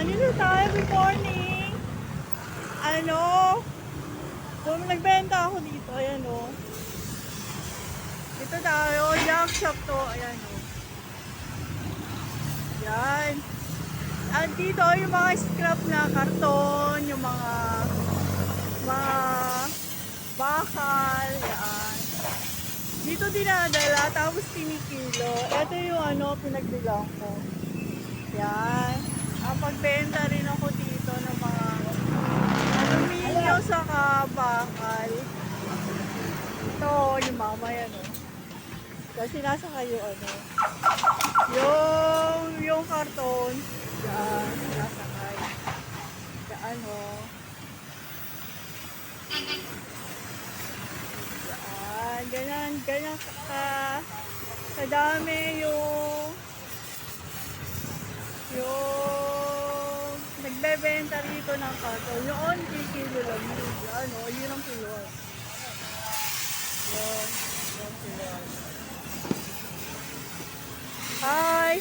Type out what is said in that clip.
Andito tayo, good morning. Ano? Kung nagbenta ako dito, ayan o. Dito tayo, junk shop to, ayan o. Yan. At dito, yung mga scrap na karton, yung mga mga bakal, yan. Dito dinadala, tapos kinikilo. Ito yung ano, pinagbilang ko. Yan. Ang pagbenta rin ako dito ng mga aluminyo sa bakal. Ito, yung mama yan, oh. Kasi nasa kayo, ano, yung, yung karton, yan, nasa kayo. Yan, oh. Yan, ganyan, ganyan ka, kadami yung, yung, rito ng kato. Yun, 3 kilo lang yun. Ano, yun ang kiluan. Yun, yun ang kiluan. Hi!